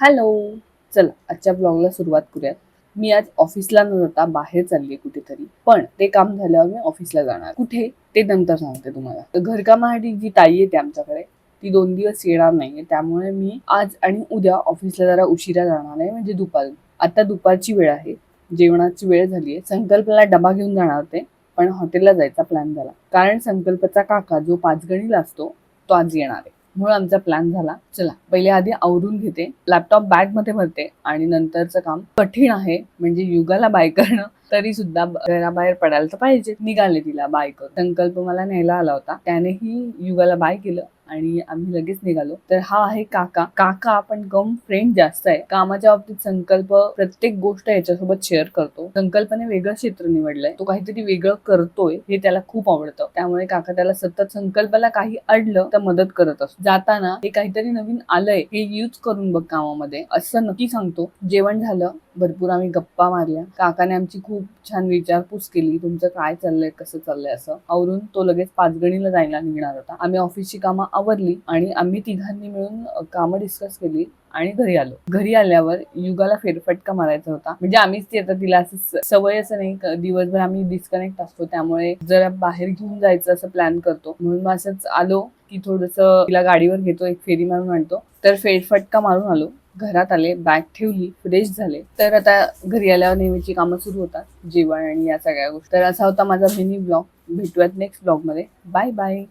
Hello चला आजच्या ब्लॉगला सुरुवात करूयात. मी आज ऑफिसला न जाता बाहेर चालली कुठेतरी. पण ते काम झाल्यावर मी ऑफिसला जाणार. कुठे? ते नंतर सांगते तुम्हाला. तर घरकामासाठी जी ताई येते आमच्याकडे ती दोन दिवस येणार नाहीये. त्यामुळे मी आज आणि उद्या ऑफिसला जरा उशिरा जाणार आहे म्हणजे दुपार. आता दुपारची वेळ आहे. जेवणाची वेळ झाली आहे संकल्पला डबा घेऊन जाणार होते पण हॉटेलला जायचा प्लॅन झाला. कारण संकल्पचा काका जो पाचगणीला असतो तो आज येणार आहे. म्हणून आमचा प्लॅन झाला. चला पहिले आधी आवरून घेते. लॅपटॉप बॅगमध्ये भरते आणि नंतरचं काम कठीण आहे. म्हणजे युगाला बाय करणं तरी सुद्धा घराबाहेर पडायला तर पाहिजे. निघाले तिला बाय करून. संकल्प मला न्यायला आला होता. त्यानेही युगाला बाय केलं. आणि आम्ही लगेच निघालो. तर हा आहे काका. काका आपण कम फ्रेंड जास्त आहे. कामाच्या बाबतीत संकल्प प्रत्येक गोष्ट याच्यासोबत शेअर करतो. संकल्पने वेगळं क्षेत्र निवडलंय. तो काहीतरी वेगळं करतोय हे त्याला खूप आवडतं. त्यामुळे काका त्याला सतत संकल्पाला काही अडलं तर मदत करत असतो. जाताना हे काहीतरी नवीन आलंय हे यूज करून बघ कामामध्ये. असं नक्की सांगतो. जेवण झालं. भरपूर आम्ही गप्पा मारल्या. काकाने आमची खूप छान विचारपूस केली तुमचं काय चाललंय कसं चाललंय असं. आवरून तो लगेच पाचगणीला जायला निघणार होता. आम्ही ऑफिसची कामं आवरली आणि आम्ही तिघांनी मिळून कामं डिस्कस केली आणि घरी आलो. घरी आल्यावर युगाला फेरफटका मारायचा होता. म्हणजे आम्हीच ती आता तिला असं सवय असं नाही दिवसभर आम्ही डिस्कनेक्ट असतो. त्यामुळे जरा बाहेर घेऊन जायचं असं प्लॅन करतो. म्हणून मग असंच आलो की थोडस तिला गाडीवर घेतो एक फेरी मारून आणतो. तर फेरफटका मारून आलो. घरात आले बॅग ठेवली फ्रेश झाले. तर आता घरी आल्यावर नेहमीची कामं सुरू होतात. जेवण आणि या सगळ्या गोष्टी. तर असा होता माझा मिनी ब्लॉग भेटूयात नेक्स्ट ब्लॉगमध्ये बाय बाय